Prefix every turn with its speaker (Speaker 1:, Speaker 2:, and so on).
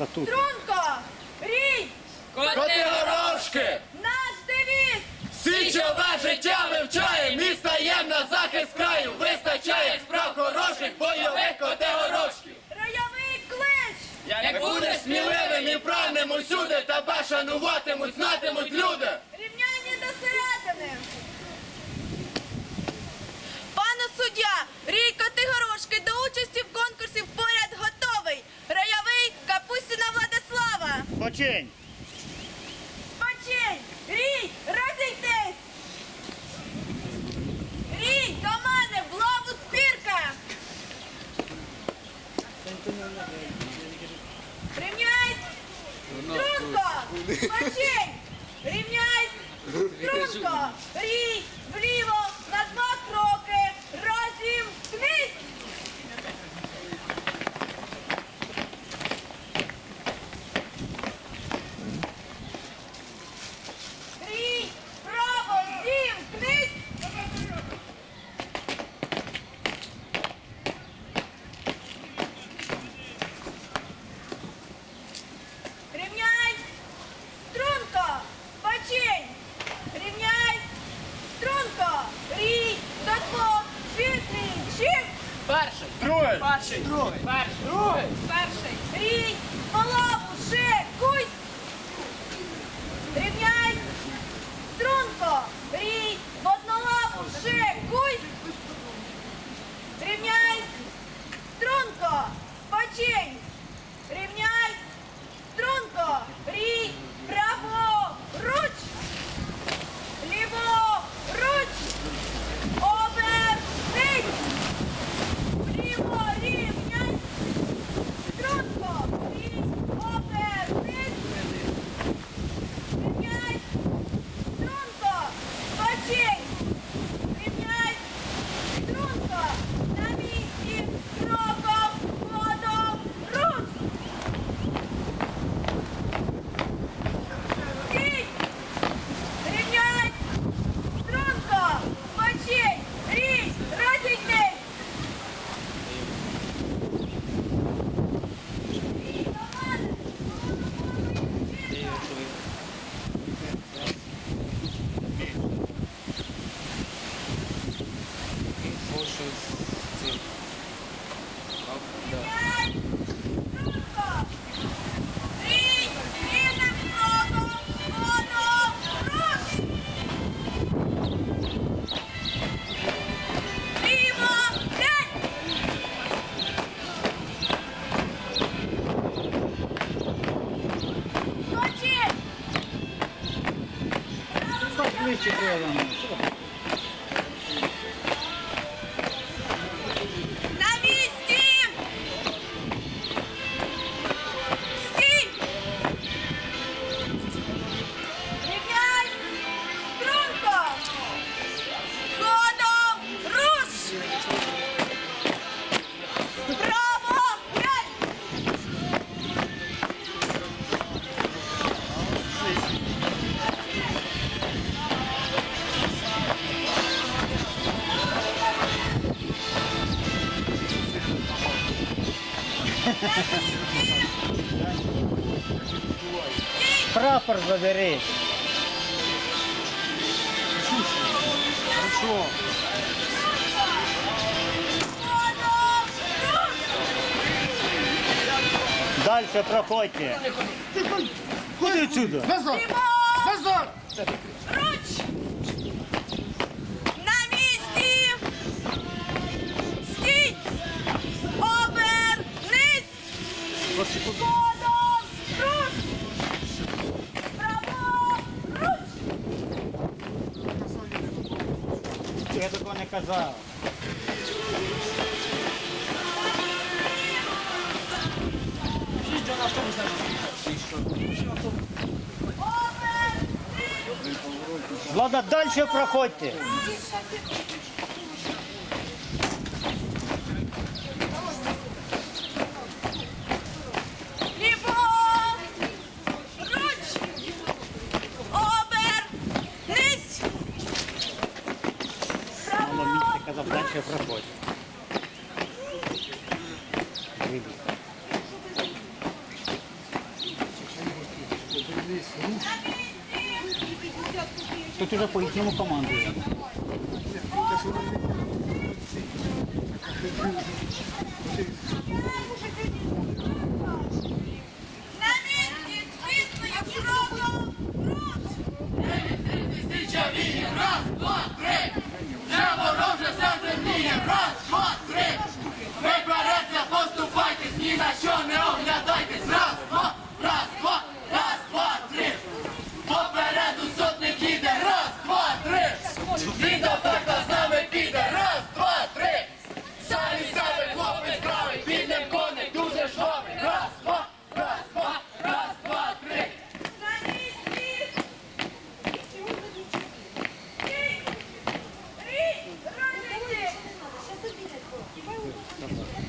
Speaker 1: статут.
Speaker 2: Струнко! Рій!
Speaker 3: Коти горошки!
Speaker 2: Наш девіз!
Speaker 3: Січове життя вивчає, ми стаєм на захист краю, вистачає справ хороших, бойових коти горошків.
Speaker 2: Райовий клич!
Speaker 3: Як буде сміливим і прагнемо усюди, та шануватимуть,
Speaker 2: Владислава!
Speaker 1: Почень!
Speaker 2: Спочинь! Рій, розійтись! Рій, до мене, в лаву спірка! Рівняйсь! Струнко! Спочинь! Рівняйсь! Струнко! Рій, вліво,
Speaker 3: Перший. Другий. Перший. Другий. Перший!
Speaker 2: Рій! По лаву! Кусь. Рівняй. Струнко! Рій! В однолаву! Кусь! Рівняйсь! Струнко! Спочинь! 这个
Speaker 1: Прапор забери.
Speaker 2: Ходом! Руш!
Speaker 1: Дальше проходьте. Куди отсюда?
Speaker 2: Назад! Назад!
Speaker 1: Я такого не казав. Влада, дальше проходьте. ще проходить. Тут уже по їхньому
Speaker 3: команду. Thank you. across.